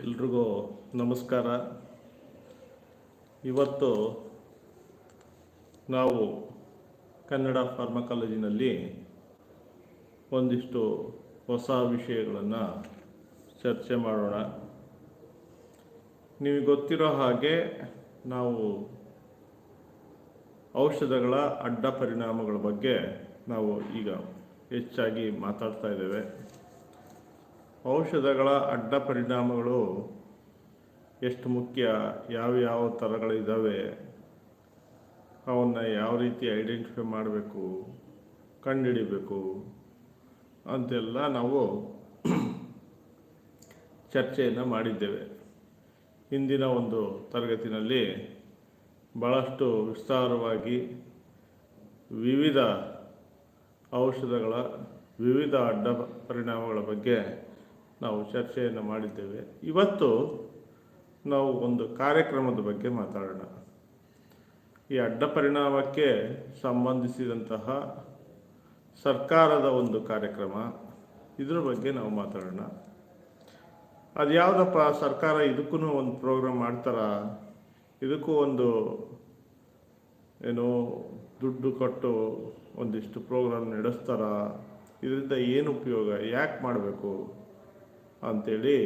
ಎಲ್ರಿಗೂ ನಮಸ್ಕಾರ. ಇವತ್ತು ನಾವು ಕನ್ನಡ ಫಾರ್ಮಕಾಲಜಿನಲ್ಲಿ ಒಂದಿಷ್ಟು ಹೊಸ ವಿಷಯಗಳನ್ನು ಚರ್ಚೆ ಮಾಡೋಣ. ನಿಮಗೆ ಗೊತ್ತಿರೋ ಹಾಗೆ ನಾವು ಔಷಧಗಳ ಅಡ್ಡ ಪರಿಣಾಮಗಳ ಬಗ್ಗೆ ನಾವು ಈಗ ಹೆಚ್ಚಾಗಿ ಮಾತಾಡ್ತಾ ಇದ್ದೇವೆ. ಔಷಧಗಳ ಅಡ್ಡ ಪರಿಣಾಮಗಳು ಎಷ್ಟು ಮುಖ್ಯ, ಯಾವ ಯಾವ ಥರಗಳಿದ್ದಾವೆ ಅವನ್ನು ಯಾವ ರೀತಿ ಐಡೆಂಟಿಫೈ ಮಾಡಬೇಕು, ಕಂಡುಹಿಡಿಬೇಕು ಅಂತೆಲ್ಲ ನಾವು ಚರ್ಚೆಯನ್ನು ಮಾಡಿದ್ದೇವೆ. ಇಂದಿನ ಒಂದು ತರಗತಿನಲ್ಲಿ ಭಾಳಷ್ಟು ವಿಸ್ತಾರವಾಗಿ ವಿವಿಧ ಔಷಧಗಳ ವಿವಿಧ ಅಡ್ಡ ಪರಿಣಾಮಗಳ ಬಗ್ಗೆ ನಾವು ಚರ್ಚೆಯನ್ನು ಮಾಡಿದ್ದೇವೆ. ಇವತ್ತು ನಾವು ಒಂದು ಕಾರ್ಯಕ್ರಮದ ಬಗ್ಗೆ ಮಾತಾಡೋಣ. ಈ ಅಡ್ಡ ಪರಿಣಾಮಕ್ಕೆ ಸಂಬಂಧಿಸಿದಂತಹ ಸರ್ಕಾರದ ಒಂದು ಕಾರ್ಯಕ್ರಮ. ಇದ್ರ ಬಗ್ಗೆ ನಾವು ಮಾತಾಡೋಣ. ಅದು ಯಾವುದಪ್ಪ? ಸರ್ಕಾರ ಇದಕ್ಕೂ ಒಂದು ಪ್ರೋಗ್ರಾಮ್ ಮಾಡ್ತಾರ? ಇದಕ್ಕೂ ಒಂದು ಏನು ದುಡ್ಡು ಕೊಟ್ಟು ಒಂದಿಷ್ಟು ಪ್ರೋಗ್ರಾಮ್ ನಡೆಸ್ತಾರ? ಇದರಿಂದ ಏನು ಉಪಯೋಗ? ಯಾಕೆ ಮಾಡಬೇಕು? ಅಂಥೇಳಿ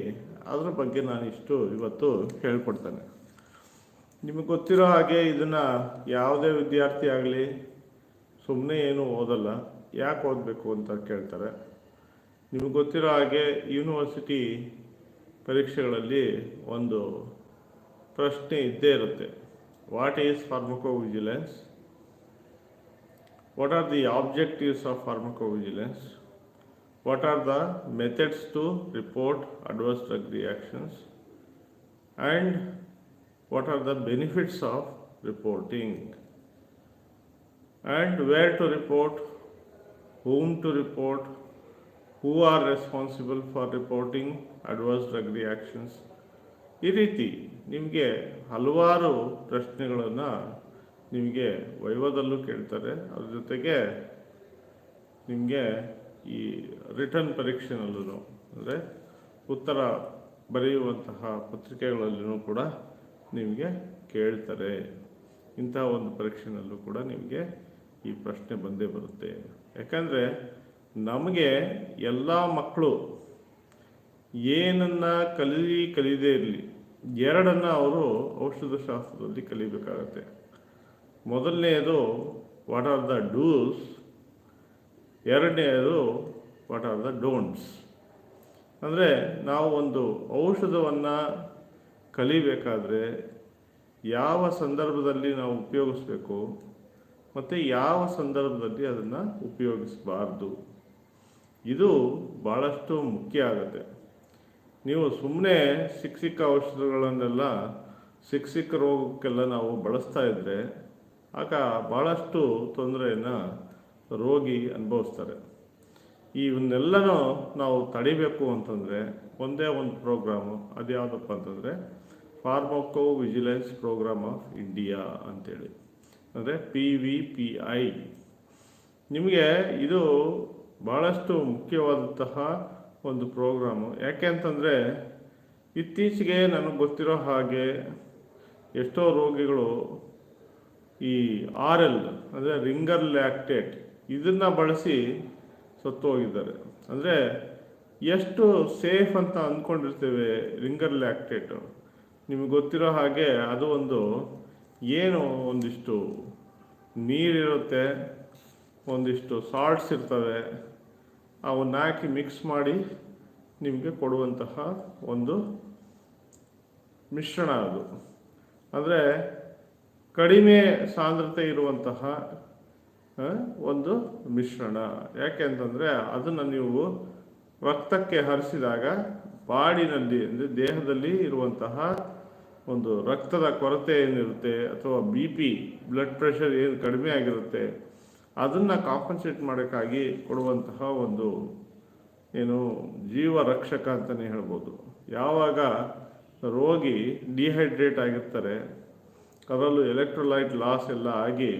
ಅದರ ಬಗ್ಗೆ ನಾನು ಇಷ್ಟು ಇವತ್ತು ಹೇಳ್ಕೊಡ್ತೇನೆ. ನಿಮಗೆ ಗೊತ್ತಿರೋ ಹಾಗೆ ಇದನ್ನು ಯಾವುದೇ ವಿದ್ಯಾರ್ಥಿ ಆಗಲಿ ಸುಮ್ಮನೆ ಏನು ಓದಲ್ಲ, ಯಾಕೆ ಓದಬೇಕು ಅಂತ ಕೇಳ್ತಾರೆ. ನಿಮಗೆ ಗೊತ್ತಿರೋ ಹಾಗೆ ಯೂನಿವರ್ಸಿಟಿ ಪರೀಕ್ಷೆಗಳಲ್ಲಿ ಒಂದು ಪ್ರಶ್ನೆ ಇದ್ದೇ ಇರುತ್ತೆ. What is pharmacovigilance what are the objectives of pharmacovigilance what are the methods to report adverse drug reactions and what are the benefits of reporting and where to report whom to report who are responsible for reporting adverse drug reactions ಈ ರೀತಿ ನಿಮಗೆ ಹಲವಾರು ಪ್ರಶ್ನೆಗಳನ್ನು ನಿಮಗೆ ವೈವದಲ್ಲೂ ಕೇಳ್ತಾರೆ ಅದ್ರ ಜೊತೆಗೆ ನಿಮಗೆ ಈ ರಿಟರ್ನ್ ಪರೀಕ್ಷೆನಲ್ಲೂ ಅಂದರೆ ಉತ್ತರ ಬರೆಯುವಂತಹ ಪತ್ರಿಕೆಗಳಲ್ಲೂ ಕೂಡ ನಿಮಗೆ ಕೇಳ್ತಾರೆ. ಇಂತಹ ಒಂದು ಪರೀಕ್ಷೆನಲ್ಲೂ ಕೂಡ ನಿಮಗೆ ಈ ಪ್ರಶ್ನೆ ಬಂದೇ ಬರುತ್ತೆ. ಯಾಕಂದರೆ ನಮಗೆ ಎಲ್ಲ ಮಕ್ಕಳು ಏನನ್ನು ಕಲಿ ಕಲಿಯದೇ ಇರಲಿ, ಎರಡನ್ನು ಅವರು ಔಷಧ ಶಾಸ್ತ್ರದಲ್ಲಿ ಕಲಿಬೇಕಾಗತ್ತೆ. ಮೊದಲನೆಯದು ವಾಟ್ ಆರ್ ದ ಡೂಸ್ ಎರಡನೆಯದು ವಾಟ್ ಆರ್ ದ ಡೋಂಟ್ಸ್ ಅಂದರೆ ನಾವು ಒಂದು ಔಷಧವನ್ನು ಕಲಿಬೇಕಾದ್ರೆ ಯಾವ ಸಂದರ್ಭದಲ್ಲಿ ನಾವು ಉಪಯೋಗಿಸ್ಬೇಕು ಮತ್ತು ಯಾವ ಸಂದರ್ಭದಲ್ಲಿ ಅದನ್ನು ಉಪಯೋಗಿಸಬಾರ್ದು. ಇದು ಭಾಳಷ್ಟು ಮುಖ್ಯ ಆಗುತ್ತೆ. ನೀವು ಸುಮ್ಮನೆ ಸಿಕ್ಕ ಸಿಕ್ಕ ಔಷಧಗಳನ್ನೆಲ್ಲ ಸಿಕ್ಕ ಸಿಕ್ಕ ರೋಗಕ್ಕೆಲ್ಲ ನಾವು ಬಳಸ್ತಾ ಇದ್ದರೆ ಆಗ ಭಾಳಷ್ಟು ತೊಂದರೆಯನ್ನು ರೋಗಿ ಅನುಭವಿಸ್ತಾರೆ. ಇವನ್ನೆಲ್ಲನೂ ನಾವು ತಡಿಬೇಕು ಅಂತಂದರೆ ಒಂದೇ ಒಂದು ಪ್ರೋಗ್ರಾಮು ಅದು ಯಾವುದಪ್ಪ ಅಂತಂದರೆ pharmacovigilance program of India ಅಂತೇಳಿ. ಅಂದರೆ ಪಿ ವಿ ಪಿ ಐ. ನಿಮಗೆ ಇದು ಭಾಳಷ್ಟು ಮುಖ್ಯವಾದಂತಹ ಒಂದು ಪ್ರೋಗ್ರಾಮು. ಯಾಕೆ ಅಂತಂದರೆ ಇತ್ತೀಚೆಗೆ ನನಗೆ ಗೊತ್ತಿರೋ ಹಾಗೆ ಎಷ್ಟೋ ರೋಗಿಗಳು ಈ ಆರ್ ಎಲ್ ಅಂದರೆ ರಿಂಗರ್ ಲ್ಯಾಕ್ಟೇಟ್ ಇದನ್ನು ಬಳಸಿ ಸತ್ತು ಹೋಗಿದ್ದಾರೆ ಅಂದರೆ ಎಷ್ಟು ಸೇಫ್ ಅಂತ ಅಂದ್ಕೊಂಡಿರ್ತೇವೆ ರಿಂಗರ್ ಲ್ಯಾಕ್ಟೇಟು. ನಿಮಗೆ ಗೊತ್ತಿರೋ ಹಾಗೆ ಅದು ಒಂದು ಏನು ಒಂದಿಷ್ಟು ನೀರಿರುತ್ತೆ, ಒಂದಿಷ್ಟು ಸಾಲ್ಟ್ಸ್ ಇರ್ತವೆ, ಅವನ್ನ ಹಾಕಿ ಮಿಕ್ಸ್ ಮಾಡಿ ನಿಮಗೆ ಕೊಡುವಂತಹ ಒಂದು ಮಿಶ್ರಣ ಅದು. ಅಂದರೆ ಕಡಿಮೆ ಸಾಂದ್ರತೆ ಇರುವಂತಹ ಒಂದು ಮಿಶ್ರಣ. ಯಾಕೆ ಅಂತಂದರೆ ಅದನ್ನು ನೀವು ರಕ್ತಕ್ಕೆ ಹರಿಸಿದಾಗ ಬಾಡಿನಲ್ಲಿ, ಅಂದರೆ ದೇಹದಲ್ಲಿ ಇರುವಂತಹ ಒಂದು ರಕ್ತದ ಕೊರತೆ ಏನಿರುತ್ತೆ ಅಥವಾ ಬಿ ಪಿ ಬ್ಲಡ್ ಪ್ರೆಷರ್ ಏನು ಕಡಿಮೆ ಆಗಿರುತ್ತೆ, ಅದನ್ನು ಕಾಂಪನ್ಸೇಟ್ ಮಾಡೋಕ್ಕಾಗಿ ಕೊಡುವಂತಹ ಒಂದು ಏನು ಜೀವ ರಕ್ಷಕ ಅಂತಲೇ ಹೇಳ್ಬೋದು. ಯಾವಾಗ ರೋಗಿ ಡಿಹೈಡ್ರೇಟ್ ಆಗಿರ್ತಾರೆ, ಅದರಲ್ಲೂ ಎಲೆಕ್ಟ್ರೋಲೈಟ್ ಲಾಸ್ ಎಲ್ಲ ಆಗಿ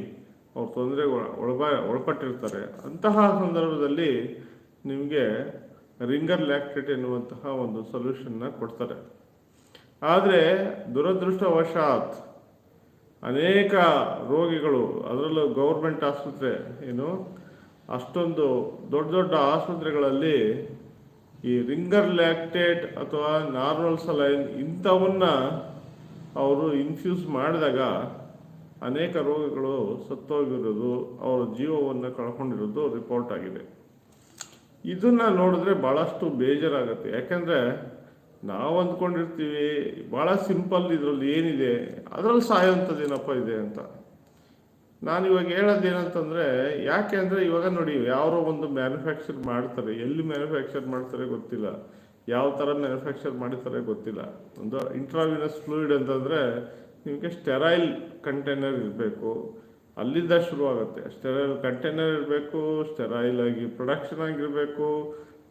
ಅವ್ರು ತೊಂದರೆಗೆ ಒಳಬ, ಒಳಪಟ್ಟಿರ್ತಾರೆ. ಅಂತಹ ಸಂದರ್ಭದಲ್ಲಿ ನಿಮಗೆ ರಿಂಗರ್ ಲ್ಯಾಕ್ಟೇಟ್ ಎನ್ನುವಂತಹ ಒಂದು ಸೊಲ್ಯೂಷನ್ನ ಕೊಡ್ತಾರೆ. ಆದರೆ ದುರದೃಷ್ಟವಶಾತ್ ಅನೇಕ ರೋಗಿಗಳು, ಅದರಲ್ಲೂ ಗೌರ್ಮೆಂಟ್ ಆಸ್ಪತ್ರೆ ಏನು, ಅಷ್ಟೊಂದು ದೊಡ್ಡ ದೊಡ್ಡ ಆಸ್ಪತ್ರೆಗಳಲ್ಲಿ ಈ ರಿಂಗರ್ ಲ್ಯಾಕ್ಟೇಟ್ ಅಥವಾ ನಾರ್ಮಲ್ ಸಲೈನ್ ಇಂಥವನ್ನ ಅವರು ಇನ್ಫ್ಯೂಸ್ ಮಾಡಿದಾಗ ಅನೇಕ ರೋಗಿಗಳು ಸತ್ತೋಗಿರೋದು ಅವರ ಜೀವವನ್ನು ಕಳ್ಕೊಂಡಿರೋದು ರಿಪೋರ್ಟ್ ಆಗಿದೆ. ಇದನ್ನು ನೋಡಿದ್ರೆ ಭಾಳಷ್ಟು ಬೇಜಾರಾಗುತ್ತೆ. ಯಾಕೆಂದರೆ ನಾವು ಅಂದ್ಕೊಂಡಿರ್ತೀವಿ ಭಾಳ ಸಿಂಪಲ್ ಇದರಲ್ಲಿ ಏನಿದೆ, ಅದರಲ್ಲಿ ಸಾಯೋಂಥದ್ದೇನಪ್ಪ ಇದೆ ಅಂತ. ನಾನು ಇವಾಗ ಹೇಳೋದು ಏನಂತಂದರೆ ಯಾಕೆ ಅಂದರೆ ಇವಾಗ ನೋಡಿ ಯಾರೋ ಒಂದು ಮ್ಯಾನುಫ್ಯಾಕ್ಚರ್ ಮಾಡ್ತಾರೆ. ಎಲ್ಲಿ ಮ್ಯಾನುಫ್ಯಾಕ್ಚರ್ ಮಾಡ್ತಾರೆ ಗೊತ್ತಿಲ್ಲ. ಯಾವ ಥರ ಮ್ಯಾನುಫ್ಯಾಕ್ಚರ್ ಮಾಡಿರ್ತಾರೆ ಗೊತ್ತಿಲ್ಲ. ಒಂದು ಇಂಟ್ರಾವಿನಸ್ ಫ್ಲೂಯಿಡ್ ಅಂತಂದರೆ ನಿಮಗೆ ಸ್ಟೆರೈಲ್ ಕಂಟೈನರ್ ಇರಬೇಕು. ಅಲ್ಲಿಂದ ಶುರುವಾಗುತ್ತೆ. ಸ್ಟೆರೈಲ್ ಕಂಟೈನರ್ ಇರಬೇಕು ಸ್ಟೆರೈಲ್ ಆಗಿ ಪ್ರೊಡಕ್ಷನ್ ಆಗಿರಬೇಕು,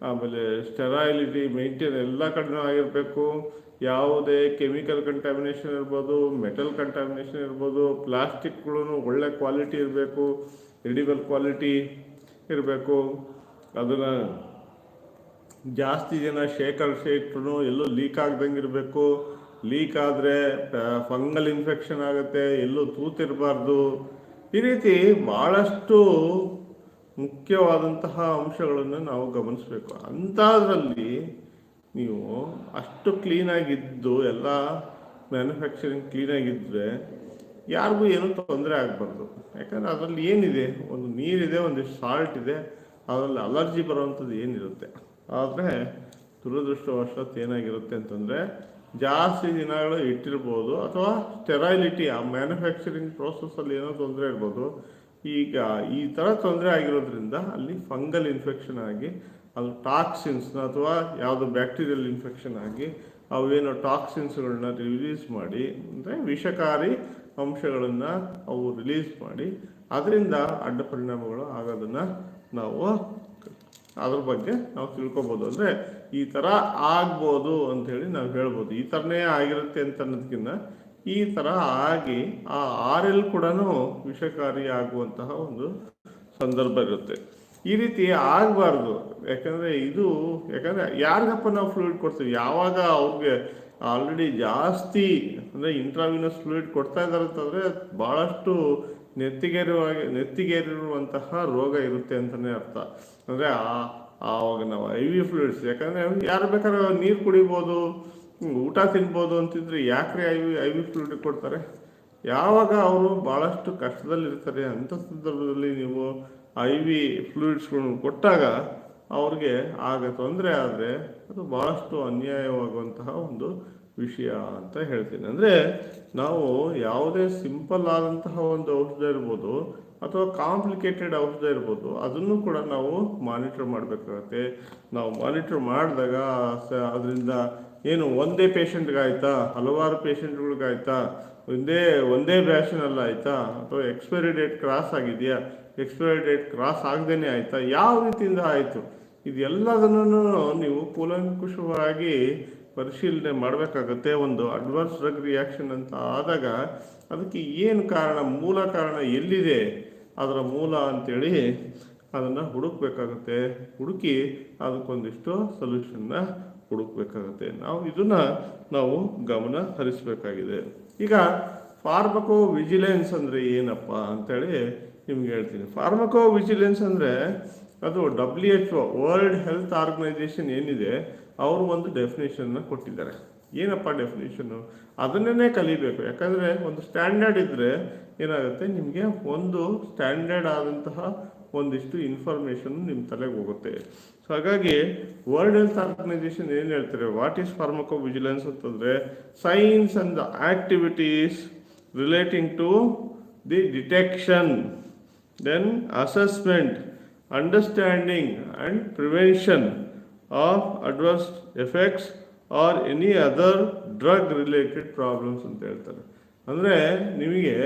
ಆಮೇಲೆ ಸ್ಟೆರೈಲಿಟಿ ಮೇಂಟೈನ್ ಎಲ್ಲ ಕಡೆ ಆಗಿರಬೇಕು. ಯಾವುದೇ ಕೆಮಿಕಲ್ ಕಂಟಾಮಿನೇಷನ್ ಇರ್ಬೋದು ಮೆಟಲ್ ಕಂಟಾಮಿನೇಷನ್ ಇರ್ಬೋದು ಪ್ಲಾಸ್ಟಿಕ್ಗಳು ಒಳ್ಳೆ ಕ್ವಾಲಿಟಿ ಇರಬೇಕು ಎಡಿಬಲ್ ಕ್ವಾಲಿಟಿ ಇರಬೇಕು. ಅದನ್ನು ಜಾಸ್ತಿ ಜನ ಶೇಖರಿಸಿ ಇಟ್ಟು ಎಲ್ಲೂ ಲೀಕ್ ಆಗ್ದಂಗೆ ಇರಬೇಕು. ಲೀಕ್ ಆದರೆ ಫಂಗಲ್ ಇನ್ಫೆಕ್ಷನ್ ಆಗುತ್ತೆ, ಎಲ್ಲೂ ತೂತಿರಬಾರ್ದು. ಈ ರೀತಿ ಭಾಳಷ್ಟು ಮುಖ್ಯವಾದಂತಹ ಅಂಶಗಳನ್ನು ನಾವು ಗಮನಿಸಬೇಕು. ಅಂಥದ್ರಲ್ಲಿ ನೀವು ಅಷ್ಟು ಕ್ಲೀನಾಗಿದ್ದು ಎಲ್ಲ ಮ್ಯಾನುಫ್ಯಾಕ್ಚರಿಂಗ್ ಕ್ಲೀನಾಗಿದ್ದರೆ ಯಾರಿಗೂ ಏನೂ ತೊಂದರೆ ಆಗಬಾರ್ದು. ಯಾಕಂದರೆ ಅದರಲ್ಲಿ ಏನಿದೆ? ಒಂದು ನೀರಿದೆ ಒಂದಿಷ್ಟು ಸಾಲ್ಟ್ ಇದೆ, ಅದರಲ್ಲಿ ಅಲರ್ಜಿ ಬರುವಂಥದ್ದು ಏನಿರುತ್ತೆ? ಆದರೆ ದುರದೃಷ್ಟವಶಾತ್ ಏನಾಗಿರುತ್ತೆ ಅಂತಂದರೆ ಜಾಸ್ತಿ ದಿನಗಳು ಇಟ್ಟಿರ್ಬೋದು ಅಥವಾ ಸ್ಟೆರೈಲಿಟಿ, ಆ ಮ್ಯಾನುಫ್ಯಾಕ್ಚರಿಂಗ್ ಪ್ರೋಸೆಸ್ಸಲ್ಲಿ ಏನೋ ತೊಂದರೆ ಇರ್ಬೋದು. ಈಗ ಈ ಥರ ತೊಂದರೆ ಆಗಿರೋದ್ರಿಂದ ಅಲ್ಲಿ ಫಂಗಲ್ ಇನ್ಫೆಕ್ಷನ್ ಆಗಿ ಅದು ಟಾಕ್ಸಿನ್ಸ್ನ ಅಥವಾ ಯಾವುದು ಬ್ಯಾಕ್ಟೀರಿಯಲ್ ಇನ್ಫೆಕ್ಷನ್ ಆಗಿ ಅವೇನೋ ಟಾಕ್ಸಿನ್ಸ್ಗಳನ್ನ ರಿಲೀಸ್ ಮಾಡಿ, ಅಂದರೆ ವಿಷಕಾರಿ ಅಂಶಗಳನ್ನು ಅವು ರಿಲೀಸ್ ಮಾಡಿ, ಅದರಿಂದ ಅಡ್ಡ ಪರಿಣಾಮಗಳು ಆಗೋದನ್ನು ನಾವು ಅದ್ರ ಬಗ್ಗೆ ನಾವು ತಿಳ್ಕೊಬೋದು. ಅಂದರೆ ಈ ಥರ ಆಗ್ಬೋದು ಅಂಥೇಳಿ ನಾವು ಹೇಳ್ಬೋದು. ಈ ಥರನೇ ಆಗಿರುತ್ತೆ ಅಂತ ಅನ್ನೋದಕ್ಕಿಂತ ಈ ಥರ ಆಗಿ ಆ ಆರ್ ಎಲ್ ಕೂಡ ವಿಷಕಾರಿ ಆಗುವಂತಹ ಒಂದು ಸಂದರ್ಭ ಇರುತ್ತೆ. ಈ ರೀತಿ ಆಗಬಾರ್ದು. ಯಾಕಂದರೆ ಇದು, ಯಾಕಂದರೆ ಯಾರಿಗಪ್ಪ ನಾವು ಫ್ಲೂಯಿಡ್ ಕೊಡ್ತೀವಿ? ಯಾವಾಗ ಅವ್ರಿಗೆ ಆಲ್ರೆಡಿ ಜಾಸ್ತಿ ಅಂದರೆ ಇಂಟ್ರಾವಿನಸ್ ಫ್ಲೂಯಿಡ್ ಕೊಡ್ತಾ ಇದ್ದಾರೆ ಅಂತಂದರೆ ಭಾಳಷ್ಟು ನೆತ್ತಿಗೇರುವ ನೆತ್ತಿಗೇರಿರುವಂತಹ ರೋಗ ಇರುತ್ತೆ ಅಂತಲೇ ಅರ್ಥ. ಅಂದರೆ ಆ ಆವಾಗ ನಾವು ಐ ವಿ ಫ್ಲೂಯಿಡ್ಸ್ ಯಾಕಂದರೆ ಯಾರು ಬೇಕಾದ್ರೆ ನೀರು ಕುಡಿಬೋದು ಊಟ ತಿನ್ಬೋದು ಅಂತಿದ್ರೆ ಯಾಕ್ರೆ I V I V fluid ಕೊಡ್ತಾರೆ? ಯಾವಾಗ ಅವರು ಭಾಳಷ್ಟು ಕಷ್ಟದಲ್ಲಿರ್ತಾರೆ ಅಂಥ ಸಂದರ್ಭದಲ್ಲಿ ನೀವು ಐ ವಿ ಫ್ಲೂಯಿಡ್ಸ್ಗಳನ್ನು ಕೊಟ್ಟಾಗ ಅವ್ರಿಗೆ ಆಗ ತೊಂದರೆ ಆದರೆ ಅದು ಭಾಳಷ್ಟು ಅನ್ಯಾಯವಾಗುವಂತಹ ಒಂದು ವಿಷಯ ಅಂತ ಹೇಳ್ತೀನಿ. ಅಂದರೆ ನಾವು ಯಾವುದೇ ಸಿಂಪಲ್ ಆದಂತಹ ಒಂದು ಔಷಧ ಇರ್ಬೋದು ಅಥವಾ ಕಾಂಪ್ಲಿಕೇಟೆಡ್ ಔಷಧ ಇರ್ಬೋದು, ಅದನ್ನು ಕೂಡ ನಾವು ಮಾನಿಟರ್ ಮಾಡಬೇಕಾಗತ್ತೆ. ನಾವು ಮಾನಿಟರ್ ಮಾಡಿದಾಗ ಅದರಿಂದ ಏನು, ಒಂದೇ ಪೇಷಂಟ್ಗಾಯ್ತಾ ಹಲವಾರು ಪೇಷಂಟ್ಗಳಿಗಾಯ್ತಾ ಒಂದೇ ಒಂದೇ ಬ್ಯಾಷನಲ್ಲಿ ಆಯಿತಾ? ಅಥವಾ ಎಕ್ಸ್ಪೈರಿ ಡೇಟ್ ಕ್ರಾಸ್ ಆಗಿದೆಯಾ? ಎಕ್ಸ್ಪೈರಿ ಡೇಟ್ ಕ್ರಾಸ್ ಆಗದೇನೆ ಆಯಿತಾ? ಯಾವ ರೀತಿಯಿಂದ ಆಯಿತು? ಇದೆಲ್ಲದನ್ನು ನೀವು ಕೂಲಂಕುಷವಾಗಿ ಪರಿಶೀಲನೆ ಮಾಡಬೇಕಾಗತ್ತೆ. ಒಂದು ಅಡ್ವಾನ್ಸ್ ಡ್ರಗ್ ರಿಯಾಕ್ಷನ್ ಅಂತ ಆದಾಗ, ಅದಕ್ಕೆ ಏನು ಕಾರಣ, ಮೂಲ ಕಾರಣ ಎಲ್ಲಿದೆ? ಅದರ ಮೂಲ ಅಂತೇಳಿ ಅದನ್ನು ಹುಡುಕ್ಬೇಕಾಗತ್ತೆ. ಹುಡುಕಿ ಅದಕ್ಕೊಂದಿಷ್ಟು ಸೊಲ್ಯೂಷನ್ನ ಹುಡುಕ್ಬೇಕಾಗತ್ತೆ. ನಾವು ಇದನ್ನು ನಾವು ಗಮನ ಹರಿಸಬೇಕಾಗಿದೆ. ಈಗ ಫಾರ್ಮಕೋ ವಿಜಿಲೆನ್ಸ್ ಅಂದರೆ ಏನಪ್ಪ ಅಂತೇಳಿ ನಿಮ್ಗೆ ಹೇಳ್ತೀನಿ. ಫಾರ್ಮಕೋ ವಿಜಿಲೆನ್ಸ್ ಅಂದರೆ ಅದು W H O World Health Organization ಏನಿದೆ, ಅವರು ಒಂದು ಡೆಫಿನೇಷನ್ನ ಕೊಟ್ಟಿದ್ದಾರೆ. ಏನಪ್ಪ ಡೆಫಿನೇಷನ್ನು ಅದನ್ನೇ ಕಲಿಬೇಕು. ಯಾಕಂದರೆ ಒಂದು ಸ್ಟ್ಯಾಂಡರ್ಡ್ ಇದ್ದರೆ ಏನಾಗುತ್ತೆ? ನಿಮಗೆ ಒಂದು ಸ್ಟ್ಯಾಂಡರ್ಡ್ ಆದಂತಹ ಒಂದಿಷ್ಟು ಇನ್ಫಾರ್ಮೇಷನ್ ನಿಮ್ಮ ತಲೆಗೆ ಹೋಗುತ್ತೆ. ಸೊ ಹಾಗಾಗಿ ವರ್ಲ್ಡ್ ಹೆಲ್ತ್ ಆರ್ಗನೈಸೇಷನ್ ಏನು ಹೇಳ್ತಾರೆ? ವಾಟ್ ಈಸ್ ಫಾರ್ಮಕೋ ವಿಜಿಲೆನ್ಸ್ ಅಂತಂದರೆ science and the activities relating to the detection then assessment understanding and prevention of adverse effects or any other drug related problems ಅಂತ ಹೇಳ್ತಾರೆ. ಅಂದರೆ ನಿಮಗೆ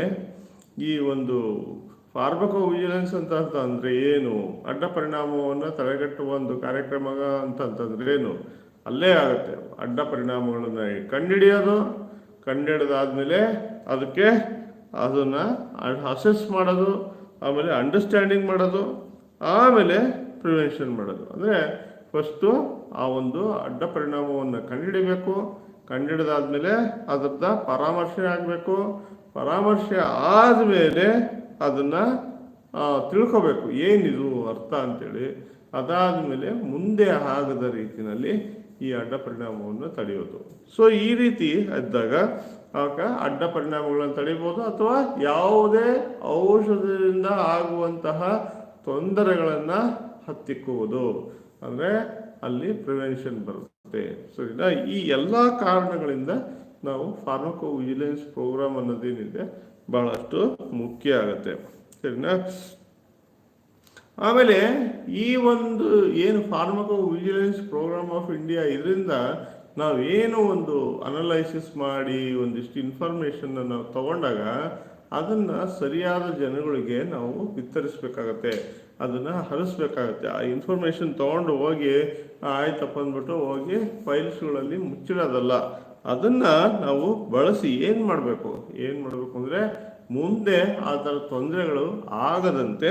ಈ ಒಂದು ಫಾರ್ಮಕೋ ವಿಜಿಲೆನ್ಸ್ ಅಂತ ಅಂತಂದ್ರೆ ಏನು? ಅಡ್ಡ ಪರಿಣಾಮವನ್ನು ತಡೆಗಟ್ಟುವ ಒಂದು ಕಾರ್ಯಕ್ರಮ ಅಂತಂತಂದ್ರೆ ಏನು? ಅಲ್ಲೇ ಆಗುತ್ತೆ. ಅಡ್ಡ ಪರಿಣಾಮಗಳನ್ನು ಕಂಡುಹಿಡಿಯೋದು, ಕಂಡುಹಿಡಿದಾದ್ಮೇಲೆ ಅದಕ್ಕೆ ಅದನ್ನು ಅಸೆಸ್ ಮಾಡೋದು, ಆಮೇಲೆ ಅಂಡರ್ಸ್ಟ್ಯಾಂಡಿಂಗ್ ಮಾಡೋದು, ಆಮೇಲೆ ಪ್ರಿವೆನ್ಷನ್ ಮಾಡೋದು. ಅಂದರೆ ಫಸ್ಟು ಆ ಒಂದು ಅಡ್ಡ ಪರಿಣಾಮವನ್ನು ಕಂಡುಹಿಡಿಬೇಕು. ಕಂಡಿಡಿದಾದ್ಮೇಲೆ ಅದ್ರದ್ದು ಪರಾಮರ್ಶೆ ಆಗಬೇಕು. ಪರಾಮರ್ಶೆ ಆದಮೇಲೆ ಅದನ್ನು ತಿಳ್ಕೋಬೇಕು. ಏನಿದು ಅರ್ಥ ಅಂತೇಳಿ. ಅದಾದಮೇಲೆ ಮುಂದೆ ಆಗದ ರೀತಿಯಲ್ಲಿ ಈ ಅಡ್ಡ ಪರಿಣಾಮವನ್ನು ತಡೆಯೋದು. ಸೊ ಈ ರೀತಿ ಇದ್ದಾಗ ಆಗ ಅಡ್ಡ ಪರಿಣಾಮಗಳನ್ನು ತಡೆಯಬಹುದು ಅಥವಾ ಯಾವುದೇ ಔಷಧದಿಂದ ಆಗುವಂತಹ ತೊಂದರೆಗಳನ್ನು ಹತ್ತಿಕ್ಕುವುದು. ಅಂದರೆ ಅಲ್ಲಿ ಪ್ರಿವೆನ್ಷನ್ ಬರುತ್ತೆ. ಸರಿನಾ ಈ ಎಲ್ಲ ಕಾರಣಗಳಿಂದ ನಾವು ಫಾರ್ಮಕೋ ವಿಜಿಲೆನ್ಸ್ ಪ್ರೋಗ್ರಾಮ್ ಅನ್ನೋದೇನಿದೆ ಬಹಳಷ್ಟು ಮುಖ್ಯ ಆಗುತ್ತೆ. ಸರಿನಾ? ಆಮೇಲೆ ಈ ಒಂದು ಏನು pharmacovigilance program of India ಇದರಿಂದ ನಾವೇನು ಒಂದು ಅನಲೈಸಿಸ್ ಮಾಡಿ ಒಂದಿಷ್ಟು ಇನ್ಫಾರ್ಮೇಷನ್ನ ನಾವು ತಗೊಂಡಾಗ ಅದನ್ನು ಸರಿಯಾದ ಜನಗಳಿಗೆ ನಾವು ವಿತರಿಸ್ಬೇಕಾಗತ್ತೆ ಅದನ್ನು ಹರಿಸ್ಬೇಕಾಗತ್ತೆ. ಆ ಇನ್ಫಾರ್ಮೇಷನ್ ತೊಗೊಂಡು ಹೋಗಿ "ಆ, ಆಯ್ತಪ್ಪ ಅಂದ್ಬಿಟ್ಟು ಹೋಗಿ ಫೈಲ್ಸ್ಗಳಲ್ಲಿ ಮುಚ್ಚಿಡೋದಲ್ಲ. ಅದನ್ನು ನಾವು ಬಳಸಿ ಏನು ಮಾಡಬೇಕು? ಏನು ಮಾಡಬೇಕು ಅಂದರೆ ಮುಂದೆ ಆ ಥರ ತೊಂದರೆಗಳು ಆಗದಂತೆ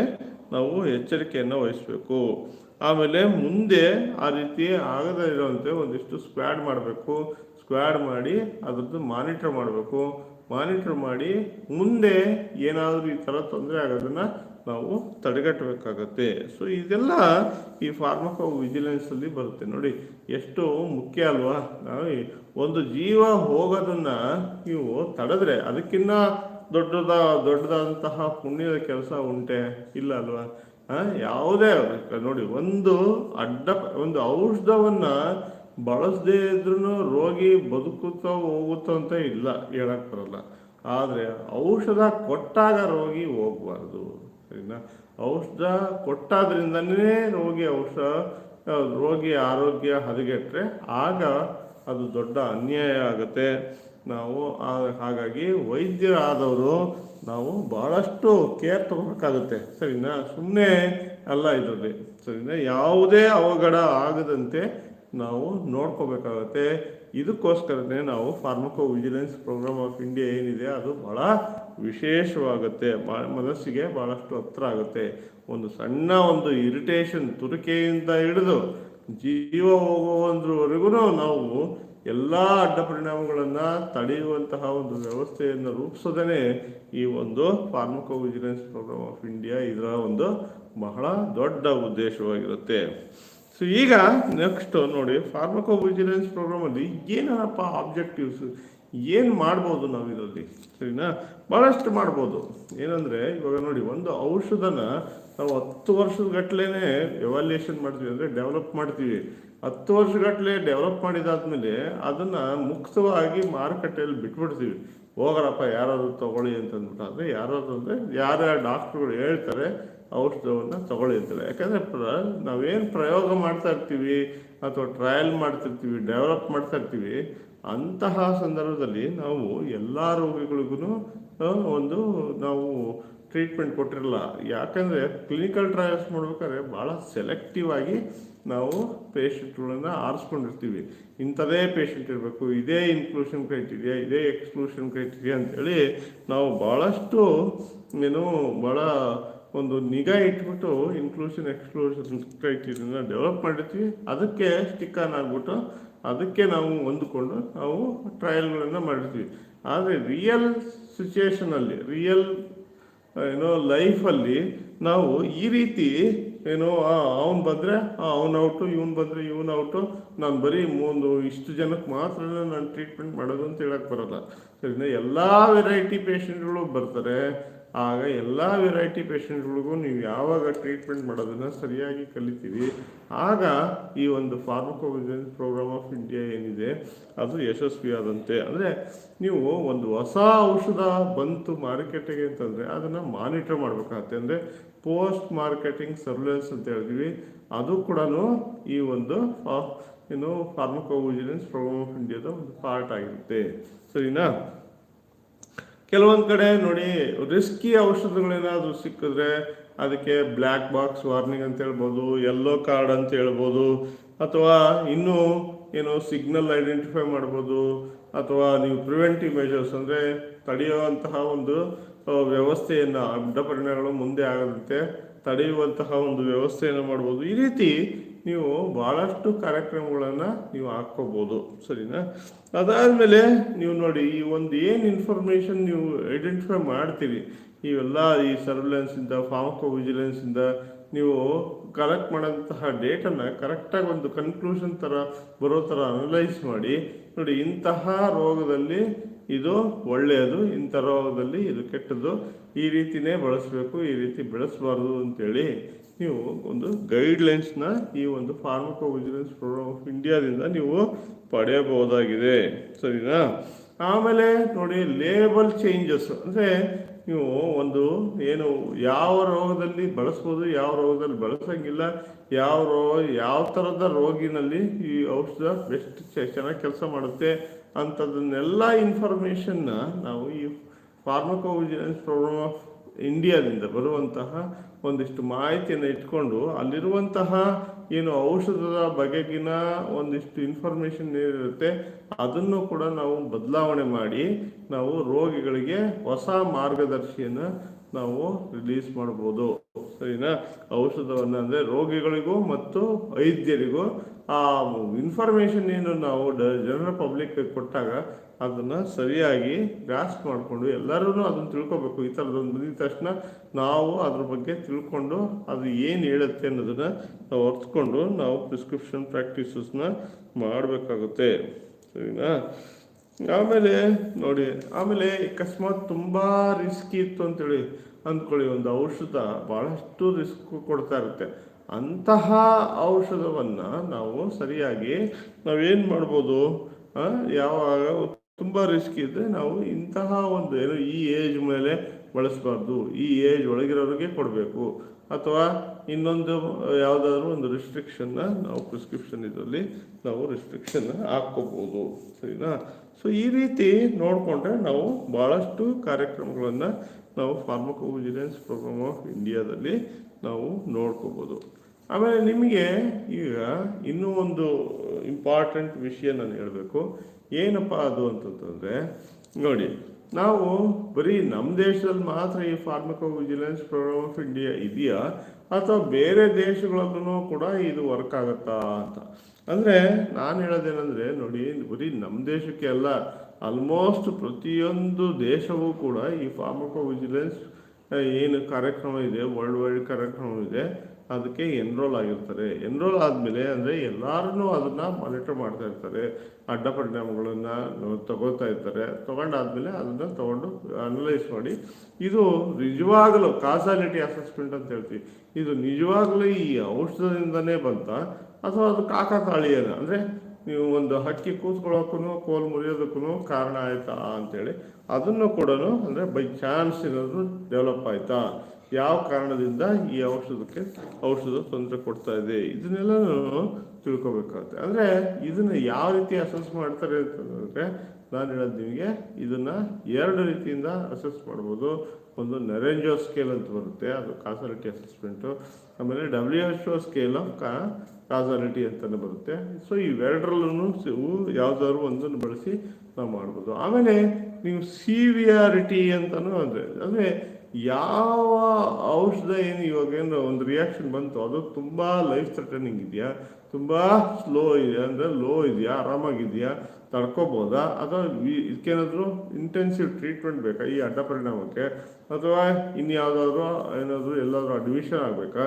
ನಾವು ಎಚ್ಚರಿಕೆಯನ್ನು ವಹಿಸಬೇಕು. ಆಮೇಲೆ ಮುಂದೆ ಆ ರೀತಿ ಆಗದೇ ಇರುವಂತೆ ಒಂದಿಷ್ಟು ಸ್ಕ್ವಾಡ್ ಮಾಡಬೇಕು. ಸ್ಕ್ವಾಡ್ ಮಾಡಿ ಅದ್ರದ್ದು ಮಾನಿಟರ್ ಮಾಡಬೇಕು. ಮಾನಿಟರ್ ಮಾಡಿ ಮುಂದೆ ಏನಾದರೂ ಈ ಥರ ತೊಂದರೆ ಆಗೋದನ್ನು ನಾವು ತಡೆಗಟ್ಟಬೇಕಾಗತ್ತೆ. ಸೊ ಇದೆಲ್ಲ ಈ ಫಾರ್ಮಕೋ ವಿಜಿಲೆನ್ಸಲ್ಲಿ ಬರುತ್ತೆ. ನೋಡಿ, ಎಷ್ಟು ಮುಖ್ಯ ಅಲ್ವಾ? ನಾವು ಒಂದು ಜೀವ ಹೋಗೋದನ್ನು ನೀವು ತಡೆದ್ರೆ ಅದಕ್ಕಿಂತ ದೊಡ್ಡದ ದೊಡ್ಡದಾದಂತಹ ಪುಣ್ಯದ ಕೆಲಸ ಉಂಟೆ? ಇಲ್ಲ ಅಲ್ವಾ? ಯಾವುದೇ ನೋಡಿ, ಒಂದು ಅಡ್ಡ, ಒಂದು ಔಷಧವನ್ನ ಬಳಸದೇ ಇದ್ರೂ ರೋಗಿ ಬದುಕುತ್ತಾ ಹೋಗುತ್ತ ಅಂತ ಇಲ್ಲ, ಹೇಳಕ್ ಬರಲ್ಲ. ಆದರೆ ಔಷಧ ಕೊಟ್ಟಾಗ ರೋಗಿ ಹೋಗ್ಬಾರ್ದು, ಸರಿನಾ? ಔಷಧ ಕೊಟ್ಟಾದ್ರಿಂದನೇ ರೋಗಿ ಔಷಧ ರೋಗಿ ಆರೋಗ್ಯ ಹದಗೆಟ್ರೆ ಆಗ ಅದು ದೊಡ್ಡ ಅನ್ಯಾಯ ಆಗುತ್ತೆ. ನಾವು ಹಾಗಾಗಿ ವೈದ್ಯರಾದವರು ನಾವು ಬಹಳಷ್ಟು ಕೇರ್ ತಗೋಬೇಕಾಗುತ್ತೆ, ಸರಿನಾ? ಸುಮ್ಮನೆ ಅಲ್ಲ ಇದರಲ್ಲಿ ಸರಿನಾ? ಯಾವುದೇ ಅವಘಡ ಆಗದಂತೆ ನಾವು ನೋಡ್ಕೋಬೇಕಾಗತ್ತೆ. ಇದಕ್ಕೋಸ್ಕರನೇ ನಾವು pharmacovigilance program of India ಏನಿದೆ, ಅದು ಬಹಳ ವಿಶೇಷವಾಗುತ್ತೆ. ಭಾಳ ಮನಸ್ಸಿಗೆ ಭಾಳಷ್ಟು ಹತ್ರ ಆಗುತ್ತೆ. ಒಂದು ಸಣ್ಣ ಒಂದು ಇರಿಟೇಷನ್ ತುರಿಕೆಯಿಂದ ಹಿಡಿದು ಜೀವ ಹೋಗುವಂದ್ರವರೆಗೂ ನಾವು ಎಲ್ಲ ಅಡ್ಡ ಪರಿಣಾಮಗಳನ್ನು ತಡೆಯುವಂತಹ ಒಂದು ವ್ಯವಸ್ಥೆಯನ್ನು ರೂಪಿಸೋದೇ ಈ ಒಂದು pharmacovigilance program of India ಇದರ ಒಂದು ಬಹಳ ದೊಡ್ಡ ಉದ್ದೇಶವಾಗಿರುತ್ತೆ. ಸೊ ಈಗ ನೆಕ್ಸ್ಟ್ ನೋಡಿ ಫಾರ್ಮಕೋ ವಿಜಿಲೆನ್ಸ್ ಪ್ರೋಗ್ರಾಮಲ್ಲಿ ಏನಪ್ಪ ಆಬ್ಜೆಕ್ಟಿವ್ಸ್ ಏನು ಮಾಡ್ಬೋದು ನಾವು ಇದರಲ್ಲಿ? ಸರಿನಾ? ಭಾಳಷ್ಟು ಮಾಡ್ಬೋದು. ಏನಂದರೆ, ಇವಾಗ ನೋಡಿ, ಒಂದು ಔಷಧನ ನಾವು ಹತ್ತು ವರ್ಷದ ಗಟ್ಲೆನೇ ಎವಾಲ್ಯೂಯೇಷನ್ ಮಾಡ್ತೀವಿ. ಅಂದರೆ ಡೆವಲಪ್ ಮಾಡ್ತೀವಿ. ಹತ್ತು ವರ್ಷಗಟ್ಟಲೆ ಡೆವಲಪ್ ಮಾಡಿದಾದ್ಮೇಲೆ ಅದನ್ನು ಮುಕ್ತವಾಗಿ ಮಾರುಕಟ್ಟೆಯಲ್ಲಿ ಬಿಟ್ಬಿಡ್ತೀವಿ. ಹೋಗರಪ್ಪ, ಯಾರಾದರೂ ತಗೊಳ್ಳಿ ಅಂತಂದ್ಬಿಟ್ಟು. ಅಂದರೆ ಯಾರಾದ್ರು ಅಂದರೆ, ಯಾರ್ಯಾರು ಡಾಕ್ಟ್ರುಗಳು ಹೇಳ್ತಾರೆ ಔಷಧವನ್ನು ತಗೊಳ್ಳಿ ಅಂತಾರೆ ಯಾಕಂದರೆ ಪ್ರ, ನಾವೇನು ಪ್ರಯೋಗ ಮಾಡ್ತಾ ಇರ್ತೀವಿ ಅಥವಾ ಟ್ರಯಲ್ ಮಾಡ್ತಿರ್ತೀವಿ ಡೆವಲಪ್ ಮಾಡ್ತಾ ಇರ್ತೀವಿ, ಅಂತಹ ಸಂದರ್ಭದಲ್ಲಿ ನಾವು ಎಲ್ಲ ರೋಗಿಗಳಿಗೂ ಒಂದು ನಾವು ಟ್ರೀಟ್ಮೆಂಟ್ ಕೊಟ್ಟಿರಲ್ಲ. ಯಾಕಂದರೆ ಕ್ಲಿನಿಕಲ್ ಟ್ರಯಲ್ಸ್ ಮಾಡ್ಬೇಕಾದ್ರೆ ಭಾಳ ಸೆಲೆಕ್ಟಿವ್ ಆಗಿ ನಾವು ಪೇಷಂಟ್ಗಳನ್ನು ಆರಿಸ್ಕೊಂಡಿರ್ತೀವಿ. ಇಂಥದೇ ಪೇಷಂಟ್ ಇರಬೇಕು, ಇದೇ ಇನ್ಕ್ಲೂಷನ್ ಕ್ರೈಟೀರಿಯಾ ಇದೇ ಎಕ್ಸ್ಕ್ಲೂಷನ್ ಕ್ರೈಟೀರಿಯಾ ಅಂತೇಳಿ ನಾವು ಭಾಳಷ್ಟು ಏನು ಭಾಳ ಒಂದು ನಿಗಾ ಇಟ್ಬಿಟ್ಟು ಇನ್ಕ್ಲೂಷನ್ ಎಕ್ಸ್ಕ್ಲೂಷನ್ ಕ್ರೈಟೀರಿಯನ್ನ ಡೆವಲಪ್ ಮಾಡಿರ್ತೀವಿ. ಅದಕ್ಕೆ ಸ್ಟಿಕ್ ಆನ್ ಆಗ್ಬಿಟ್ಟು ಅದಕ್ಕೆ ನಾವು ಹೊಂದಿಕೊಂಡು ನಾವು ಟ್ರಯಲ್ಗಳನ್ನು ಮಾಡಿರ್ತೀವಿ. ಆದರೆ ರಿಯಲ್ ಸಿಚುಯೇಷನಲ್ಲಿ ರಿಯಲ್ ಏನೋ ಲೈಫಲ್ಲಿ ನಾವು ಈ ರೀತಿ ಏನೋ ಅವನು ಬಂದರೆ ಅವ್ನು ಔಟು ಇವನು ಬಂದರೆ ಇವನು ಔಟು ನಾನು ಬರೀ ಒಂದು ಇಷ್ಟು ಜನಕ್ಕೆ ಮಾತ್ರ ನಾನು ಟ್ರೀಟ್ಮೆಂಟ್ ಮಾಡೋದು ಅಂತ ಹೇಳಕ್ಕೆ ಬರೋಲ್ಲ. ಸರಿನಾ? ಎಲ್ಲ ವೆರೈಟಿ ಪೇಷಂಟ್ಗಳು ಬರ್ತಾರೆ. ಆಗ ಎಲ್ಲ ವೆರೈಟಿ ಪೇಷಂಟ್ಗಳಿಗೂ ನೀವು ಯಾವಾಗ ಟ್ರೀಟ್ಮೆಂಟ್ ಮಾಡೋದನ್ನು ಸರಿಯಾಗಿ ಕಲಿತೀವಿ ಆಗ ಈ ಒಂದು ಫಾರ್ಮಕೋವಿಜಿಲೆನ್ಸ್ ಪ್ರೋಗ್ರಾಮ್ ಆಫ್ ಇಂಡಿಯಾ ಏನಿದೆ, ಅದು ಯಶಸ್ವಿಯಾದಂತೆ. ಅಂದರೆ ನೀವು ಒಂದು ಹೊಸ ಔಷಧ ಬಂತು ಮಾರುಕಟ್ಟೆಗೆ ಅಂತಂದರೆ ಅದನ್ನು ಮಾನಿಟರ್ ಮಾಡಬೇಕಾಗತ್ತೆ. ಅಂದರೆ ಪೋಸ್ಟ್ ಮಾರ್ಕೆಟಿಂಗ್ ಸರ್ವೆಲೆನ್ಸ್ ಅಂತ ಹೇಳ್ತೀವಿ. ಅದು ಕೂಡ ಈ ಒಂದು ಏನು ಫಾರ್ಮಕೋವಿಜಿಲೆನ್ಸ್ ಪ್ರೋಗ್ರಾಮ್ ಆಫ್ ಇಂಡಿಯಾದ ಒಂದು ಪಾರ್ಟ್ ಆಗಿರುತ್ತೆ. ಸರಿನಾ? ಕೆಲವೊಂದು ಕಡೆ ನೋಡಿ ರಿಸ್ಕಿ ಔಷಧಗಳೇನಾದರೂ ಸಿಕ್ಕಿದ್ರೆ ಅದಕ್ಕೆ ಬ್ಲ್ಯಾಕ್ ಬಾಕ್ಸ್ ವಾರ್ನಿಂಗ್ ಅಂತ ಹೇಳ್ಬೋದು ಯೆಲ್ಲೋ ಕಾರ್ಡ್ ಅಂತ ಹೇಳ್ಬೋದು, ಅಥವಾ ಇನ್ನೂ ಏನು ಸಿಗ್ನಲ್ ಐಡೆಂಟಿಫೈ ಮಾಡ್ಬೋದು, ಅಥವಾ ನೀವು ಪ್ರಿವೆಂಟಿವ್ ಮೆಜರ್ಸ್ ಅಂದರೆ ತಡೆಯುವಂತಹ ಒಂದು ವ್ಯವಸ್ಥೆಯನ್ನು ಅಡ್ಡ ಪರಿಣಾಮಗಳು ಮುಂದೆ ಆಗದಂತೆ ತಡೆಯುವಂತಹ ಒಂದು ವ್ಯವಸ್ಥೆಯನ್ನು ಮಾಡ್ಬೋದು. ಈ ರೀತಿ ನೀವು ಭಾಳಷ್ಟು ಕಾರ್ಯಕ್ರಮಗಳನ್ನು ನೀವು ಹಾಕ್ಕೋಬೋದು, ಸರಿನಾ? ಅದಾದಮೇಲೆ ನೀವು ನೋಡಿ, ಈ ಒಂದು ಏನು ಇನ್ಫಾರ್ಮೇಷನ್ ನೀವು ಐಡೆಂಟಿಫೈ ಮಾಡ್ತೀರಿ ಇವೆಲ್ಲ ಈ ಸರ್ವಿಲೆನ್ಸಿಂದ ಫಾರ್ಮಕೋ ವಿಜಿಲೆನ್ಸಿಂದ ನೀವು ಕಲೆಕ್ಟ್ ಮಾಡೋಂತಹ ಡೇಟನ್ನು ಕರೆಕ್ಟಾಗಿ ಒಂದು ಕನ್ಕ್ಲೂಷನ್ ಥರ ಬರೋ ಥರ ಅನಲೈಸ್ ಮಾಡಿ, ನೋಡಿ, ಇಂತಹ ರೋಗದಲ್ಲಿ ಇದು ಒಳ್ಳೆಯದು, ಇಂಥ ರೋಗದಲ್ಲಿ ಇದು ಕೆಟ್ಟದ್ದು, ಈ ರೀತಿನೇ ಬಳಸಬೇಕು, ಈ ರೀತಿ ಬೆಳೆಸಬಾರ್ದು ಅಂತೇಳಿ ನೀವು ಒಂದು ಗೈಡ್ಲೈನ್ಸ್ನ ಈ ಒಂದು ಫಾರ್ಮಕೋ ವಿಜಿಲೆನ್ಸ್ ಪ್ರೋಗ್ರಾಮ್ ಆಫ್ ಇಂಡಿಯಾದಿಂದ ನೀವು ಪಡೆಯಬಹುದಾಗಿದೆ. ಸರಿನಾ? ಆಮೇಲೆ ನೋಡಿ ಲೇಬಲ್ ಚೇಂಜಸ್ ಅಂದರೆ ನೀವು ಒಂದು ಏನು ಯಾವ ರೋಗದಲ್ಲಿ ಬಳಸ್ಬೋದು, ಯಾವ ರೋಗದಲ್ಲಿ ಬಳಸಂಗಿಲ್ಲ, ಯಾವ ರೋಗ ಯಾವ ಥರದ ರೋಗಿನಲ್ಲಿ ಈ ಔಷಧ ಬೆಸ್ಟ್ ಚೆನ್ನಾಗಿ ಕೆಲಸ ಮಾಡುತ್ತೆ ಅಂಥದ್ದನ್ನೆಲ್ಲ ಇನ್ಫಾರ್ಮೇಷನ್ನ ನಾವು ಈ ಫಾರ್ಮಕೋವಿಜಿಲೆನ್ಸ್ ಪ್ರೋಗ್ರಾಮ್ ಆಫ್ ಇಂಡಿಯಾದಿಂದ ಬರುವಂತಹ ಒಂದಿಷ್ಟು ಮಾಹಿತಿಯನ್ನು ಇಟ್ಕೊಂಡು ಅಲ್ಲಿರುವಂತಹ ಏನು ಔಷಧದ ಬಗೆಗಿನ ಒಂದಿಷ್ಟು ಇನ್ಫಾರ್ಮೇಷನ್ ಏನಿರುತ್ತೆ, ಅದನ್ನು ಕೂಡ ನಾವು ಬದಲಾವಣೆ ಮಾಡಿ ನಾವು ರೋಗಿಗಳಿಗೆ ಹೊಸ ಮಾರ್ಗದರ್ಶಿಯನ್ನು ನಾವು ರಿಲೀಸ್ ಮಾಡ್ಬೋದು. ಸರಿನಾ? ಔಷಧವನ್ನು ಅಂದರೆ ರೋಗಿಗಳಿಗೂ ಮತ್ತು ವೈದ್ಯರಿಗೂ ಆ ಇನ್ಫಾರ್ಮೇಷನ್ ಏನು ನಾವು ಡ ಜನರಲ್ ಪಬ್ಲಿಕ್ ಕೊಟ್ಟಾಗ ಅದನ್ನು ಸರಿಯಾಗಿ ಗ್ರಾಸ್ಪ್ ಮಾಡಿಕೊಂಡು ಎಲ್ಲರೂ ಅದನ್ನು ತಿಳ್ಕೊಬೇಕು. ಈ ಥರದೊಂದು ಬಂದಿದ ತಕ್ಷಣ ನಾವು ಅದ್ರ ಬಗ್ಗೆ ತಿಳ್ಕೊಂಡು ಅದು ಏನು ಹೇಳುತ್ತೆ ಅನ್ನೋದನ್ನು ನಾವು ಅರ್ಥಕೊಂಡು ನಾವು ಪ್ರಿಸ್ಕ್ರಿಪ್ಷನ್ ಪ್ರಾಕ್ಟೀಸಸ್ನ ಮಾಡಬೇಕಾಗುತ್ತೆ. ಸರಿನಾ? ಆಮೇಲೆ ನೋಡಿ, ಆಮೇಲೆ ಅಕಸ್ಮಾತ್ ತುಂಬ ರಿಸ್ಕ್ ಇತ್ತು ಅಂತೇಳಿ ಅಂದ್ಕೊಳ್ಳಿ. ಒಂದು ಔಷಧ ಭಾಳಷ್ಟು ರಿಸ್ಕ್ ಕೊಡ್ತಾ ಇರುತ್ತೆ. ಅಂತಹ ಔಷಧವನ್ನು ನಾವು ಸರಿಯಾಗಿ ನಾವೇನು ಮಾಡ್ಬೋದು? ಯಾವಾಗ ತುಂಬ ರಿಸ್ಕ್ ಇದ್ದರೆ ನಾವು ಇಂತಹ ಒಂದು ಏನು ಈ ಏಜ್ ಮೇಲೆ ಬಳಸಬಾರ್ದು. ಈ ಏಜ್ ಒಳಗಿರೋರಿಗೆ ಕೊಡಬೇಕು. ಅಥವಾ ಇನ್ನೊಂದು ಯಾವುದಾದ್ರೂ ಒಂದು ರಿಸ್ಟ್ರಿಕ್ಷನ್ನ ನಾವು ಪ್ರಿಸ್ಕ್ರಿಪ್ಷನ್ ಇದರಲ್ಲಿ ನಾವು ರಿಸ್ಟ್ರಿಕ್ಷನ್ ಹಾಕ್ಕೋಬೋದು. ಸರಿನಾ? ಸೊ ಈ ರೀತಿ ನೋಡಿಕೊಂಡ್ರೆ ನಾವು ಭಾಳಷ್ಟು ಕಾರ್ಯಕ್ರಮಗಳನ್ನು ನಾವು ಫಾರ್ಮಕೋ ವಿಜಿಲೆನ್ಸ್ ಪ್ರೋಗ್ರಾಮ್ ಆಫ್ ಇಂಡಿಯಾದಲ್ಲಿ ನಾವು ನೋಡ್ಕೋಬೋದು. ಆಮೇಲೆ ನಿಮಗೆ ಈಗ ಇನ್ನೂ ಒಂದು ಇಂಪಾರ್ಟೆಂಟ್ ವಿಷಯ ನಾನು ಹೇಳಬೇಕು. ಏನಪ್ಪ ಅದು ಅಂತಂತಂದರೆ, ನೋಡಿ, ನಾವು ಬರೀ ನಮ್ಮ ದೇಶದಲ್ಲಿ ಮಾತ್ರ ಈ pharmacovigilance program of India ಇದೆಯಾ? ಅಥವಾ ಬೇರೆ ದೇಶಗಳಲ್ಲೂ ಕೂಡ ಇದು ವರ್ಕ್ ಆಗುತ್ತಾ ಅಂತ? ಅಂದರೆ ನಾನು ಹೇಳೋದೇನೆಂದರೆ, ನೋಡಿ, ಬರೀ ನಮ್ಮ ದೇಶಕ್ಕೆ ಅಲ್ಲ ಆಲ್ಮೋಸ್ಟ್ ಪ್ರತಿಯೊಂದು ದೇಶವೂ ಕೂಡ ಈ ಫಾರ್ಮಕೋ ವಿಜಿಲೆನ್ಸ್ ಏನು ಕಾರ್ಯಕ್ರಮ ಇದೆ ವರ್ಲ್ಡ್ ವೈಡ್ ಕಾರ್ಯಕ್ರಮ ಇದೆ, ಅದಕ್ಕೆ ಎನ್ರೋಲ್ ಆಗಿರ್ತಾರೆ. ಎನ್ರೋಲ್ ಆದಮೇಲೆ ಅಂದರೆ ಎಲ್ಲರೂ ಅದನ್ನು ಮಾನಿಟರ್ ಮಾಡ್ತಾ ಇರ್ತಾರೆ. ಅಡ್ಡ ಪರಿಣಾಮಗಳನ್ನು ತಗೋತಾ ಇರ್ತಾರೆ. ತಗೊಂಡಾದ್ಮೇಲೆ ಅದನ್ನು ತಗೊಂಡು ಅನಲೈಸ್ ಮಾಡಿ, ಇದು ನಿಜವಾಗಲೂ ಕಾಸಾಲಿಟಿ ಅಸೆಸ್ಮೆಂಟ್ ಅಂತ ಹೇಳ್ತೀವಿ. ಇದು ನಿಜವಾಗಲೂ ಈ ಔಷಧದಿಂದನೇ ಬಂತ? ಅಥವಾ ಅದು ಕಾಕತಾಳೀಯನ? ಅಂದರೆ ನೀವು ಒಂದು ಹಕ್ಕಿ ಕೂತ್ಕೊಳ್ಳೋಕ್ಕೂ ಕೋಲು ಮುರಿಯೋದಕ್ಕೂ ಕಾರಣ ಆಯ್ತಾ ಅಂತೇಳಿ, ಅದನ್ನು ಕೂಡ ಅಂದರೆ ಬೈ ಚಾನ್ಸ್ ಏನಾದರೂ ಡೆವಲಪ್ ಆಯಿತಾ? ಯಾವ ಕಾರಣದಿಂದ ಈ ಔಷಧಕ್ಕೆ ಔಷಧ ತೊಂದರೆ ಕೊಡ್ತಾ ಇದೆ? ಇದನ್ನೆಲ್ಲನೂ ತಿಳ್ಕೊಬೇಕಾಗುತ್ತೆ. ಅಂದರೆ ಇದನ್ನು ಯಾವ ರೀತಿ ಅಸೆಸ್ ಮಾಡ್ತಾರೆ ಅಂತಂದರೆ, ನಾನು ಹೇಳೋದು ನಿಮಗೆ, ಇದನ್ನು ಎರಡು ರೀತಿಯಿಂದ ಅಸೆಸ್ ಮಾಡ್ಬೋದು. ಒಂದು ನರೇಂಜೋ ಸ್ಕೇಲ್ ಅಂತ ಬರುತ್ತೆ, ಅದು ಕಾಸಾಲಿಟಿ ಅಸೆಸ್ಮೆಂಟು ಆಮೇಲೆ W H O scale of ಕಾ ಕಾಸಾಲಿಟಿ ಅಂತಲೇ ಬರುತ್ತೆ. ಸೊ ಇವೆರಡರಲ್ಲೂ ಯಾವುದಾದ್ರು ಒಂದನ್ನು ಬಳಸಿ ನಾವು ಮಾಡ್ಬೋದು. ಆಮೇಲೆ ನೀವು ಸಿವಿಯಾರಿಟಿ ಅಂತಲೂ ಅಂದರೆ ಅಂದರೆ ಯಾವ ಔಷಧ ಏನು ಇವಾಗ ಏನು ಒಂದು ರಿಯಾಕ್ಷನ್ ಬಂತು, ಅದು ತುಂಬ ಲೈಫ್ ಥ್ರೆಟನಿಂಗ್ ಇದೆಯಾ? ತುಂಬ ಸ್ಲೋ ಇದೆ ಅಂದರೆ ಲೋ ಇದೆಯಾ? ಆರಾಮಾಗಿದೆಯಾ? ತಡ್ಕೋಬೋದಾ? ಅಥವಾ ಇದಕ್ಕೇನಾದರೂ ಇಂಟೆನ್ಸಿವ್ ಟ್ರೀಟ್ಮೆಂಟ್ ಬೇಕಾ ಈ ಅಡ್ಡ ಪರಿಣಾಮಕ್ಕೆ? ಅಥವಾ ಇನ್ಯಾವುದಾದ್ರೂ ಏನಾದರೂ ಎಲ್ಲಾದರೂ ಅಡ್ಮಿಷನ್ ಆಗಬೇಕಾ?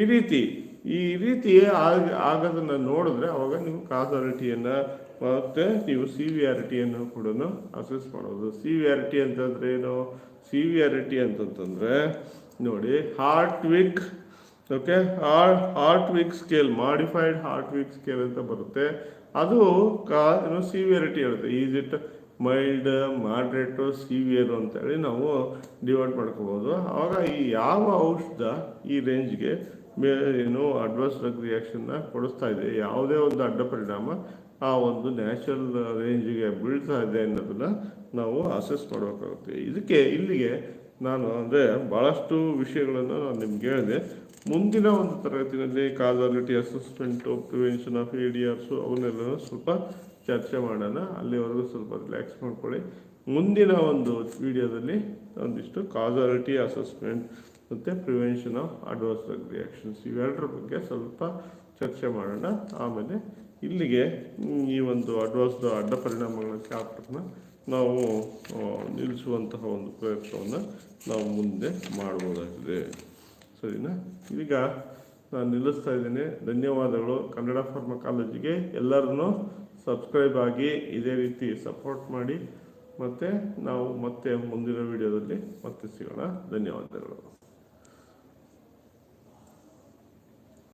ಈ ರೀತಿ ಈ ರೀತಿ ಆಗ ಆಗೋದನ್ನು ನೋಡಿದ್ರೆ ಅವಾಗ ನೀವು ಕಾಸಾಲಿಟಿಯನ್ನು ಮತ್ತು ನೀವು ಸಿ ವಿ ಆರ್ ಟಿಯನ್ನು ಕೂಡ ಅಸೆಸ್ ಮಾಡೋದು. ಸಿ ವಿ ಆರ್ ಟಿ ಅಂತಂದ್ರೆ ಏನು? ಸಿ ವಿ ಆರ್ ಟಿ ಅಂತಂತಂದರೆ ನೋಡಿ Hartwig okay heart Hartwig scale modified Hartwig scale ಅಂತ ಬರುತ್ತೆ. ಅದು ಕಾ ಏನು? ಸಿವಿಯರಿಟಿ ಇರುತ್ತೆ. Is it mild moderate severe ಅಂತೇಳಿ ನಾವು ಡಿವೈಡ್ ಮಾಡ್ಕೋಬೋದು. ಆವಾಗ ಈ ಯಾವ ಔಷಧ ಈ ರೇಂಜ್ಗೆ ಏನು ಅಡ್ವರ್ಸ್ ಡ್ರಗ್ ರಿಯಾಕ್ಷನ್ನ ಕೊಡಿಸ್ತಾ ಇದೆ. ಯಾವುದೇ ಒಂದು ಅಡ್ಡ ಪರಿಣಾಮ ಆ ಒಂದು ನ್ಯಾಚುರಲ್ ರೇಂಜಿಗೆ ಬೀಳ್ತಾ ಇದೆ ಅನ್ನೋದನ್ನ ನಾವು ಅಸೆಸ್ ಮಾಡಬೇಕಾಗುತ್ತೆ. ಇದಕ್ಕೆ ಇಲ್ಲಿಗೆ ನಾನು ಅಂದರೆ ಭಾಳಷ್ಟು ವಿಷಯಗಳನ್ನು ನಾನು ನಿಮ್ಗೆ ಹೇಳಿದೆ. ಮುಂದಿನ ಒಂದು ತರಗತಿನಲ್ಲಿ causality assessment prevention of A D Rs ಅವನ್ನೆಲ್ಲ ಸ್ವಲ್ಪ ಚರ್ಚೆ ಮಾಡೋಣ. ಅಲ್ಲಿವರೆಗೂ ಸ್ವಲ್ಪ ರಿಲ್ಯಾಕ್ಸ್ ಮಾಡ್ಕೊಳ್ಳಿ. ಮುಂದಿನ ಒಂದು ವಿಡಿಯೋದಲ್ಲಿ ಒಂದಿಷ್ಟು ಕಾಸಾಲಿಟಿ ಅಸೆಸ್ಮೆಂಟ್ ಮತ್ತು prevention of adverse drug reactions ಇವೆರಡರ ಬಗ್ಗೆ ಸ್ವಲ್ಪ ಚರ್ಚೆ ಮಾಡೋಣ. ಆಮೇಲೆ ಇಲ್ಲಿಗೆ ಈ ಒಂದು ಅಡ್ವರ್ಸ್ ಅಡ್ಡ ಪರಿಣಾಮಗಳ ಚಾಪ್ಟರ್ನ ನಾವು ನಿಲ್ಲಿಸುವಂತಹ ಒಂದು ಪ್ರಯತ್ನವನ್ನು ನಾವು ಮುಂದೆ ಮಾಡ್ಬೋದಾಗಿದೆ ಸರಿನಾ? ಈಗ ನಾನು ನಿಲ್ಲಿಸ್ತಾ ಇದ್ದೇನೆ. ಧನ್ಯವಾದಗಳು. ಕನ್ನಡ ಫಾರ್ಮಕಾಲಜಿಗೆ ಎಲ್ಲರನ್ನೂ ಸಬ್ಸ್ಕ್ರೈಬ್ ಆಗಿ ಇದೇ ರೀತಿ ಸಪೋರ್ಟ್ ಮಾಡಿ. ಮತ್ತು ನಾವು ಮತ್ತೆ ಮುಂದಿನ ವಿಡಿಯೋದಲ್ಲಿ ಮತ್ತೆ ಸಿಗೋಣ. ಧನ್ಯವಾದಗಳು.